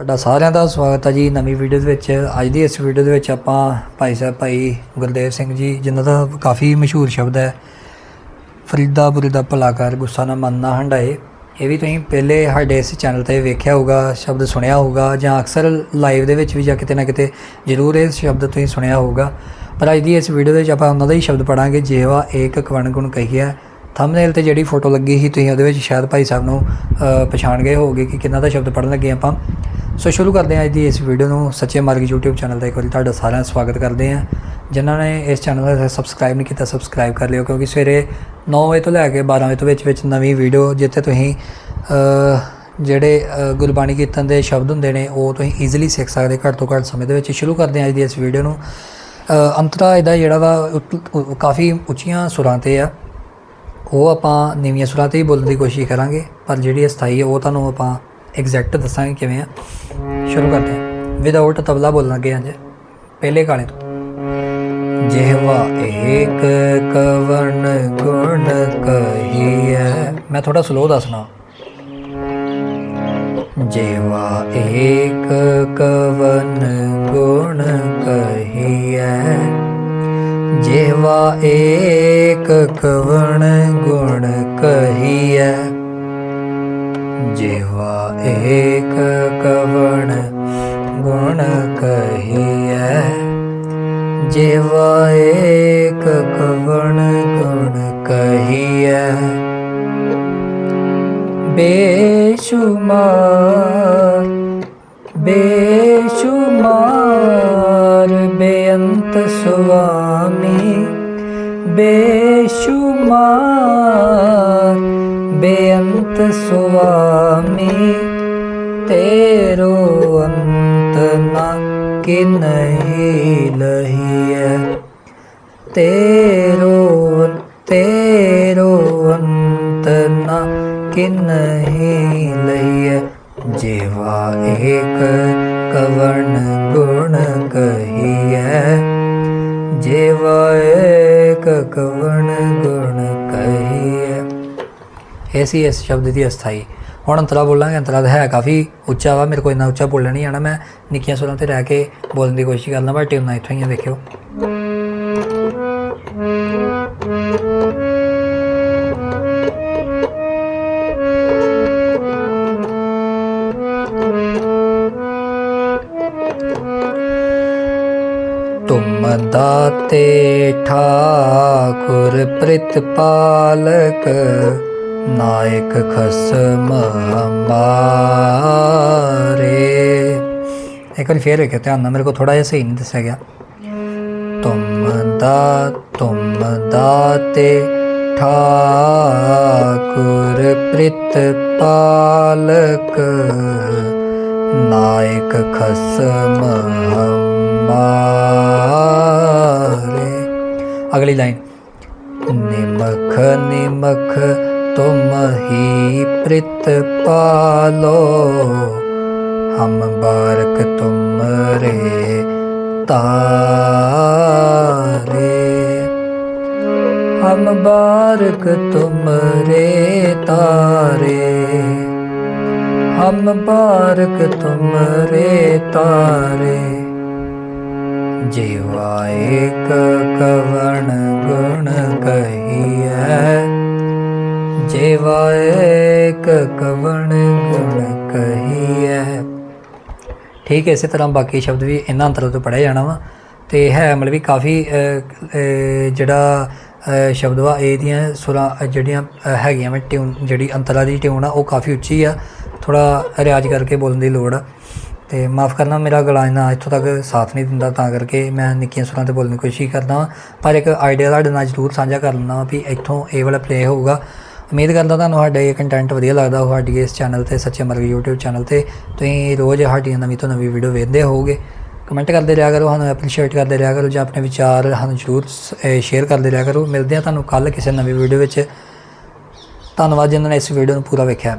ਤੁਹਾਡਾ ਸਾਰਿਆਂ ਦਾ ਸਵਾਗਤ ਹੈ ਜੀ ਨਵੀਂ ਵੀਡੀਓ ਦੇ ਵਿੱਚ। ਅੱਜ ਦੀ ਇਸ ਵੀਡੀਓ ਦੇ ਵਿੱਚ ਆਪਾਂ ਭਾਈ ਸਾਹਿਬ, ਭਾਈ ਗੁਰਦੇਵ ਸਿੰਘ ਜੀ, ਜਿਨ੍ਹਾਂ ਦਾ ਕਾਫੀ ਮਸ਼ਹੂਰ ਸ਼ਬਦ ਹੈ, ਫਰੀਦਾ ਬੁਰੀਦਾ ਭਲਾ ਕਰ ਗੁੱਸਾ ਨਾ ਮੰਨਣਾ ਹੰਡਾਏ ਇਹ ਵੀ ਤੁਸੀਂ ਪਹਿਲੇ ਸਾਡੇ ਇਸ ਚੈਨਲ ਤੇ ਵੇਖਿਆ ਹੋਊਗਾ, ਸ਼ਬਦ ਸੁਣਿਆ ਹੋਊਗਾ, ਜਾਂ ਅਕਸਰ ਲਾਈਵ ਦੇ ਵਿੱਚ ਵੀ ਜਾਂ ਕਿਤੇ ਨਾ ਕਿਤੇ ਜ਼ਰੂਰ ਇਹ ਸ਼ਬਦ ਤੁਸੀਂ ਸੁਣਿਆ ਹੋਊਗਾ। ਪਰ ਅੱਜ ਦੀ ਇਸ ਵੀਡੀਓ ਦੇ ਵਿੱਚ ਆਪਾਂ ਉਹਨਾਂ ਦਾ ਹੀ ਸ਼ਬਦ ਪੜਾਂਗੇ ਜੇਵਾ ਏਕ ਕਵਣ ਗੁਣ ਕਹੀਆ ਥੰਬਨੇਲ ਤੇ ਜਿਹੜੀ ਫੋਟੋ ਲੱਗੀ ਸੀ, ਤੁਸੀਂ ਉਹਦੇ ਵਿੱਚ ਸ਼ਾਇਦ ਭਾਈ ਸਾਹਿਬ ਨੂੰ ਪਛਾਣ ਗਏ ਹੋਵੋਗੇ ਕਿ ਕਿੰਨਾ ਦਾ ਸ਼ਬਦ ਪੜਨ ਲੱਗੇ ਆਪਾਂ। ਸੋ ਸ਼ੁਰੂ ਕਰਦੇ ਹਾਂ ਅੱਜ ਦੀ ਇਸ ਵੀਡੀਓ ਨੂੰ। ਸੱਚੇ ਮਾਰਗ YouTube ਚੈਨਲ ਦਾ ਇੱਕ ਵਾਰੀ ਤੁਹਾਡਾ ਸਾਰਿਆਂ ਦਾ ਸਵਾਗਤ ਕਰਦੇ ਹਾਂ। ਜਿਨ੍ਹਾਂ ਨੇ ਇਸ ਚੈਨਲ ਦਾ ਸਬਸਕ੍ਰਾਈਬ ਨਹੀਂ ਕੀਤਾ ਸਬਸਕ੍ਰਾਈਬ ਕਰ ਲਿਓ, ਕਿਉਂਕਿ ਸਵੇਰੇ 9 ਵਜੇ ਤੋਂ ਲੈ ਕੇ 12 ਵਜੇ ਤੋਂ ਵਿੱਚ ਵਿੱਚ ਨਵੀਂ ਵੀਡੀਓ ਜਿੱਥੇ ਤੁਸੀਂ ਜਿਹੜੇ ਗੁਰਬਾਣੀ ਕੀਰਤਨ ਦੇ ਸ਼ਬਦ ਹੁੰਦੇ ਨੇ, ਉਹ ਤੁਸੀਂ ਈਜ਼ੀਲੀ ਸਿੱਖ ਸਕਦੇ ਘੱਟ ਤੋਂ ਘੱਟ ਸਮੇਂ ਦੇ ਵਿੱਚ। ਸ਼ੁਰੂ ਕਰਦੇ ਹਾਂ ਅੱਜ ਦੀ ਇਸ ਵੀਡੀਓ ਨੂੰ। ਅੰਤਰਾ ਇਹਦਾ ਜਿਹੜਾ ਵਾ ਕਾਫੀ ਉੱਚੀਆਂ ਸੁਰਾਂ ਤੇ ਆ। ਉਹ ਆਪਾਂ ਨੀਵੀਆਂ ਸੁਰਾਂ ਤੇ ਹੀ ਬੋਲਣ ਦੀ ਕੋਸ਼ਿਸ਼ ਕਰਾਂਗੇ, ਪਰ ਜਿਹੜੀ ਅਸਥਾਈ ਹੈ ਉਹ ਤੁਹਾਨੂੰ ਆਪਾਂ ਐਗਜ਼ੈਕਟ ਦੱਸਾਂਗੇ ਕਿਵੇਂ ਆ। ਸ਼ੁਰੂ ਕਰਦੇ ਹਾਂ। ਵਿਦਆਊਟ ਤਬਲਾ ਬੋਲਣ ਲੱਗੇ ਅੱਜ ਪਹਿਲੇ ਕਾਲੇ ਤੋਂ। ਜਿਹਵਾ ਏਕ ਕਵਣ ਗੁਣ ਕਹੀਐ। ਮੈਂ ਥੋੜਾ ਸਲੋ ਦੱਸਣਾ। ਜਿਹਵਾ ਏਕ ਕਵਨ ਗੁਣ ਕਹੀਐ। ਜਿਹਵਾ ਏਕ ਕਵਣ ਗੁਣ ਕਹੀਐ। ਏਕ ਕਵਣ ਗੁਣ ਕਹੀਐ। ਜਿਹਵਾ ਏਕ ਕਵਣ ਗੁਣ ਕਹੀਐ। ਬੇਸ਼ੁਮਾਰ ਬੇਸ਼ੁਮਾਰ ਬੇਅੰਤ ਸੁਆਮੀ। ਬੇਸ਼ੁਮਾਰ ਬੇਅੰਤ ਸੁਆਮੀ। ਤੇਰੋ ਅੰਤ ਨਾ ਕਿਨਹੀ ਲਹੀਐ। ਤੇਰੋ ਤੇਰੋ ਅੰਤ ਨਾ ਕਿਨਹੀ ਲਈਐ ਜੀਵਾ ਏਕ ਕਵਣ ਗੁਣ ਕਹੀਐ। ਜੇਵਾ ਏਕ ਕਵਣ ਗੁਣ ਕਹੀਐ। ਐਸੀ ਇਸ ਸ਼ਬਦ ਦੀ ਅਸਥਾਈ ਹੁਣ ਅੰਤਰਾ ਬੋਲਾਂਗੇ ਅੰਤਰਾ ਤਾਂ ਹੈ ਕਾਫੀ ਉੱਚਾ ਵਾ, ਮੇਰੇ ਕੋਲ ਇੰਨਾ ਉੱਚਾ ਬੋਲਣਾ ਨਹੀਂ ਆਣਾ, ਮੈਂ ਨਿੱਕੀਆਂ ਸੁਰਾਂ ਤੇ ਰਹਿ ਕੇ ਬੋਲਣ ਦੀ ਕੋਸ਼ਿਸ਼ ਕਰਨਾ ਪਰ ਟਿਊਨਾਂ ਇੱਥੋਂ ਹੀ ਆ ਵੇਖਿਓ ਤੁਮ ਦਾਤੇ ਠਾਕੁਰ ਪ੍ਰਿਤਪਾਲਕ ਨਾਇਕ ਖਸਮ ਹਮਾਰੇ। ਇੱਕ ਵਾਰੀ ਫੇਰ ਵੇਖਿਓ ਧਿਆਨ ਨਾਲ, ਮੇਰੇ ਕੋਲ ਥੋੜਾ ਜਿਹਾ ਸਹੀ ਨਹੀਂ ਦੱਸਿਆ ਗਿਆ। ਤੁਮ ਦਾ ਤੁਮ ਦਾਤੇ, ਠਾਕੁਰ ਪ੍ਰਿਤਪਾਲਕ ਨਾਇਕ ਖਸਮ ਹਮਾਰੇ। ਅਗਲੀ ਲਾਈਨ। ਨਿਮਖ ਨਿਮਖ तुम ही प्रित पालो हम बारक तुम रे तारे हम बारक तुम रे तारे हम बारक तुम रे तारे जीवाए कव ਸਿਵਾਏ ਕਵਣ ਗਣ ਕਹੀਐ। ਠੀਕ ਹੈ, ਇਸੇ ਤਰ੍ਹਾਂ ਬਾਕੀ ਸ਼ਬਦ ਵੀ ਇਹਨਾਂ ਅੰਤਰਾਂ ਤੋਂ ਪੜਿਆ ਜਾਣਾ ਵਾ। ਤੇ ਹੈ ਮਤਲਬ ਵੀ ਕਾਫੀ ਜਿਹੜਾ ਸ਼ਬਦ ਵਾ, ਇਹ ਦੀਆਂ ਸੁਰਾਂ ਜਿਹੜੀਆਂ ਹੈਗੀਆਂ ਮੈਂ ਟਿਊਨ, ਜਿਹੜੀ ਅੰਤਰਾ ਦੀ ਟਿਊਨ ਆ, ਉਹ ਕਾਫੀ ਉੱਚੀ ਆ। ਥੋੜਾ ਰਿਆਜ਼ ਕਰਕੇ ਬੋਲਣ ਦੀ ਲੋੜ ਆ। ਤੇ ਮਾਫ ਕਰਨਾ, ਮੇਰਾ ਗਲਾ ਇਹਨਾਂ ਇੱਥੋਂ ਤੱਕ ਸਾਥ ਨਹੀਂ ਦਿੰਦਾ, ਤਾਂ ਕਰਕੇ ਮੈਂ ਨਿੱਕੀਆਂ ਸੁਰਾਂ ਤੇ ਬੋਲਣ ਦੀ ਕੋਸ਼ਿਸ਼ ਕਰਦਾ ਪਰ ਇੱਕ ਆਈਡੀਆ ਤੁਹਾਡੇ ਨਾਲ ਜ਼ਰੂਰ ਸਾਂਝਾ ਕਰ ਲੈਣਾ ਵੀ ਇੱਥੋਂ ਇਹ ਵਾਲਾ ਪਲੇ ਹੋਊਗਾ। ਉਮੀਦ ਕਰਦਾ ਤੁਹਾਨੂੰ ਸਾਡਾ ਇਹ ਕੰਟੈਂਟ ਵਧੀਆ ਲੱਗਦਾ ਹੋਊ, ਸਾਡੀ ਇਸ ਚੈਨਲ ਤੇ, ਸੱਚੇ ਮਰਗ YouTube ਚੈਨਲ ਤੇ। ਤੁਸੀਂ ਰੋਜ਼ ਸਾਡੀਆਂ ਨਵੀਂ ਤੋਂ ਨਵੀਂ ਵੀਡੀਓ ਵੇਖਦੇ ਹੋਵੋਗੇ। ਕਮੈਂਟ ਕਰਦੇ ਰਿਹਾ ਕਰੋ, ਸਾਨੂੰ ਐਪਰੀਸ਼ੀਏਟ ਕਰਦੇ ਰਿਹਾ ਕਰੋ, ਜਾਂ ਆਪਣੇ ਵਿਚਾਰ ਸਾਨੂੰ ਜ਼ਰੂਰ ਸ਼ੇਅਰ ਕਰਦੇ ਰਿਹਾ ਕਰੋ। ਮਿਲਦੇ ਆ ਤੁਹਾਨੂੰ ਕੱਲ ਕਿਸੇ ਨਵੀਂ ਵੀਡੀਓ ਵਿੱਚ। ਧੰਨਵਾਦ ਜਿਨ੍ਹਾਂ ਨੇ ਇਸ ਵੀਡੀਓ ਨੂੰ ਪੂਰਾ ਵੇਖਿਆ।